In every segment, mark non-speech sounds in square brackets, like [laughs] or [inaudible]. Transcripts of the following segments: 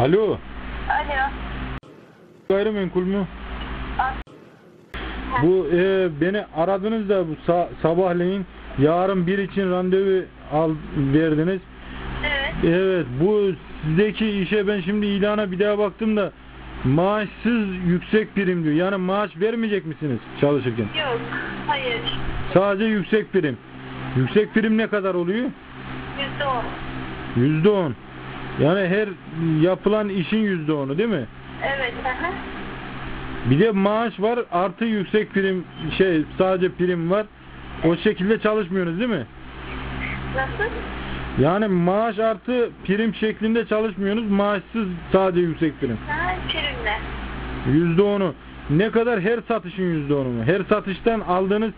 Alo. Alo. Gayrimenkul mü? Bu e, beni aradınız da bu sa- sabahleyin yarın bir için randevu al verdiniz. Evet. Evet bu sizdeki işe ben şimdi ilana bir daha baktım da maaşsız yüksek prim diyor. Yani maaş vermeyecek misiniz çalışırken? Yok. Hayır. Sadece yüksek prim. Yüksek prim ne kadar oluyor? Yüzde on. Yüzde on. Yani her yapılan işin yüzde onu değil mi? Evet. Aha. Bir de maaş var artı yüksek prim şey sadece prim var. O şekilde çalışmıyorsunuz değil mi? Nasıl? Yani maaş artı prim şeklinde çalışmıyorsunuz. Maaşsız sadece yüksek prim. Ha, primle. Yüzde onu. Ne kadar her satışın yüzde onu mu? Her satıştan aldığınız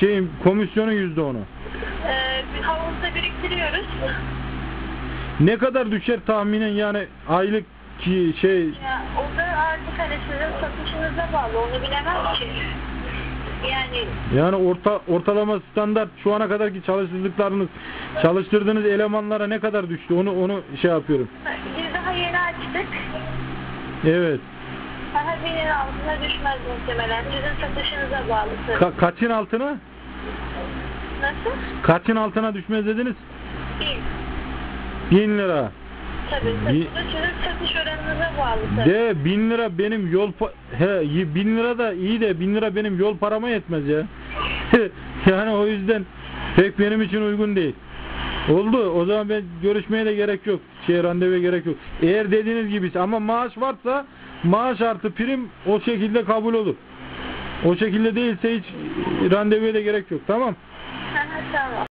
şeyin komisyonun yüzde onu. Ee, havuzda biriktiriyoruz. Ne kadar düşer tahminen yani aylık ki şey Ya, o da artık hani sizin satışınıza bağlı. Onu bilemem ki. Yani yani orta ortalama standart şu ana kadarki çalıştırdıklarınız çalıştırdığınız elemanlara ne kadar düştü onu onu şey yapıyorum. biz daha yeni açtık. Evet. Daha binin altına düşmez muhtemelen. Sizin satışınıza bağlı. Ka- kaçın altına? Nasıl? Kaçın altına düşmez dediniz? Bin. Bin lira. Tabii. Bi- tabii. Bu da sizin satış oranınıza bağlı. Tabii. De bin lira benim yol pa- he bin lira da iyi de bin lira benim yol parama yetmez ya. [laughs] yani o yüzden pek benim için uygun değil. Oldu. O zaman ben görüşmeye de gerek yok. Şey randevuya gerek yok. Eğer dediğiniz gibi ama maaş varsa maaş artı prim o şekilde kabul olur. O şekilde değilse hiç randevuya da gerek yok. Tamam. Tamam.